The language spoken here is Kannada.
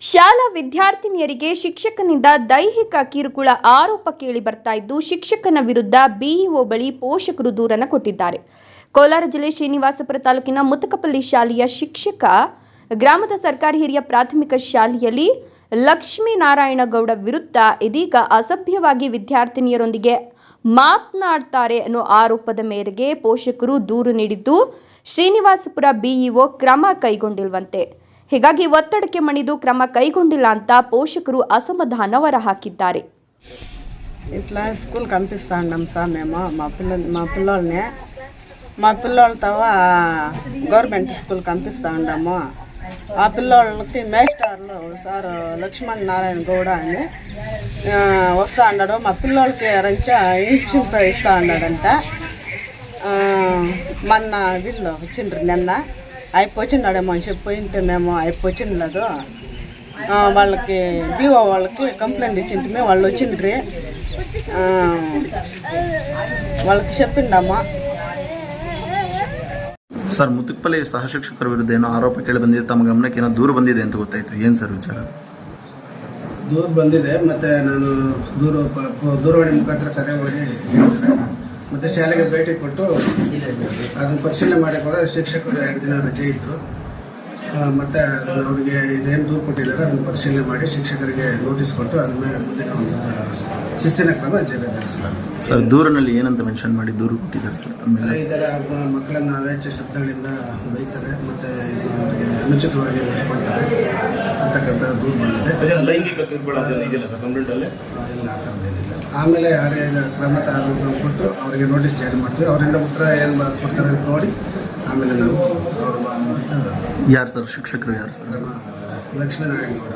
ಶಾಲಾ ವಿದ್ಯಾರ್ಥಿನಿಯರಿಗೆ ಶಿಕ್ಷಕನಿಂದ ದೈಹಿಕ ಕಿರುಕುಳ ಆರೋಪ ಕೇಳಿ ಬರ್ತಾ ಇದ್ದು, ಶಿಕ್ಷಕನ ವಿರುದ್ಧ ಬಿಇಒ ಬಳಿ ಪೋಷಕರು ದೂರನ್ನು ಕೊಟ್ಟಿದ್ದಾರೆ. ಕೋಲಾರ ಜಿಲ್ಲೆ ಶ್ರೀನಿವಾಸಪುರ ತಾಲೂಕಿನ ಮುತಕಪಲ್ಲಿ ಶಾಲೆಯ ಶಿಕ್ಷಕ, ಗ್ರಾಮದ ಸರ್ಕಾರಿ ಹಿರಿಯ ಪ್ರಾಥಮಿಕ ಶಾಲೆಯಲ್ಲಿ ಲಕ್ಷ್ಮೀನಾರಾಯಣ ಗೌಡ ವಿರುದ್ಧ ಇದೀಗ ಅಸಭ್ಯವಾಗಿ ವಿದ್ಯಾರ್ಥಿನಿಯರೊಂದಿಗೆ ಮಾತನಾಡ್ತಾರೆ ಅನ್ನೋ ಆರೋಪದ ಮೇರೆಗೆ ಪೋಷಕರು ದೂರು ನೀಡಿದ್ದು, ಶ್ರೀನಿವಾಸಪುರ ಬಿಇಒ ಕ್ರಮ ಕೈಗೊಂಡಿಲ್ವಂತೆ. ಹೀಗಾಗಿ ಒತ್ತಡಕ್ಕೆ ಮಣಿದು ಕ್ರಮ ಕೈಗೊಂಡಿಲ್ಲ ಅಂತ ಪೋಷಕರು ಅಸಮಾಧಾನ ಹೊರಹಾಕಿದ್ದಾರೆ. ఇట్లా స్కూల్ పంపిస్తా ఉన్నాం సార్ మేము మా పిల్ల మా పిల్లోల్ని మా పిల్లోళ్ళతో గవర్నమెంట్ స్కూల్ పంపిస్తూ ఉన్నాము ఆ పిల్లోళ్ళకి మేస్టార్లు సార్ లక్ష్మణ్ నారాయణ గౌడ అని వస్తూ ఉన్నాడు మా పిల్లోళ్ళకి రంచ ఇన్ఫెక్షన్ ఇస్తూ ఉన్నాడంట మొన్న వీళ్ళు వచ్చిండ్రు నిన్న అయిపోయిండాడేమో అని చెప్పి పోయింటేనేమో అయిపోయిండలేదు ఆ, వాళ్ళకి బీఓ వాళ్ళకి కంప్లైంట్ ఇచ్చింటిమి వాళ్ళు వచ్చిండ్రి ఆ, వాళ్ళకి చెప్పిండమ్మా ಸರ್ ಮುತುಕ್ಪಲ್ಲಿ ಸಹಶಿಕ್ಷಕರ ವಿರುದ್ಧ ಏನೋ ಆರೋಪ ಕೇಳಿ ಬಂದಿದೆ ತಮ್ಮ ಗಮನಕ್ಕೆ ಏನೋ ದೂರು ಬಂದಿದೆ ಅಂತ ಗೊತ್ತಾಯ್ತು ಏನು ಸರ್ ವಿಚಾರ ದೂರು ಬಂದಿದೆ ಮತ್ತು ನಾನು ದೂರು ಪ- ಪ- ದೂರವಾಣಿ ಮುಖಾಂತರ ಕರೆ ಮಾಡಿ ಹೇಳಿದ್ದಾರೆ ಮತ್ತು ಶಾಲೆಗೆ ಭೇಟಿ ಕೊಟ್ಟು ಅದನ್ನು ಪರಿಶೀಲನೆ ಮಾಡಕ್ಕೆ ಹೋದ ಶಿಕ್ಷಕರು ಎರಡು ದಿನ ರಜೆ ಇದ್ದರು ಮತ್ತು ಅದನ್ನು ಅವರಿಗೆ ಇದೇನು ದೂರು ಕೊಟ್ಟಿದ್ದಾರೆ ಅದನ್ನು ಪರಿಶೀಲನೆ ಮಾಡಿ ಶಿಕ್ಷಕರಿಗೆ ನೋಟಿಸ್ ಕೊಟ್ಟು ಮೇಲೆ ಮುಂದಿನ ಒಂದು ಶಿಸ್ತಿನ ಕ್ರಮ ಜರುಗಿಸಲಾಗುತ್ತೆ ಸರ್ ದೂರಿನಲ್ಲಿ ಏನಂತ ಮೆನ್ಷನ್ ಮಾಡಿ ದೂರು ಕೊಟ್ಟಿದ್ದಾರೆ ಸರ್ ತಮ್ಮ ಇದರ ಮಕ್ಕಳನ್ನು ಅವೇಚ್ಛ ಶಬ್ದಗಳಿಂದ ಬೈತಾರೆ ಮತ್ತು ಅವರಿಗೆ ಅನುಚಿತವಾಗಿ ನಡ್ಕೊಳ್ತಾರೆ ಅಂತಕ್ಕಂಥ ದೂರು ಬಂದಿದೆ ಲೈಂಗಿಕ ಕಿರುಕುಳ ಇದೆಯಲ್ಲ ಸರ್ ಕಂಪ್ಲೇಂಟಲ್ಲಿ ಇಲ್ಲ ಆಮೇಲೆ ಯಾರೇ ಕ್ರಮ ಕೊಟ್ಟು ಅವರಿಗೆ ನೋಟಿಸ್ ಜಾರಿ ಮಾಡ್ತೀವಿ. ಅವರಿಂದ ಉತ್ತರ ಏನು ಕೊಡ್ತಾರೆ ಅಂತ ನೋಡಿ ಆಮೇಲೆ ನಾವು ಅವ್ರ ಯಾರು ಸರ್ ಶಿಕ್ಷಕರು ಯಾರು ಸರ್? ನಮ್ಮ ಲಕ್ಷ್ಮೀನಾರಾಯಣ ಗೌಡ.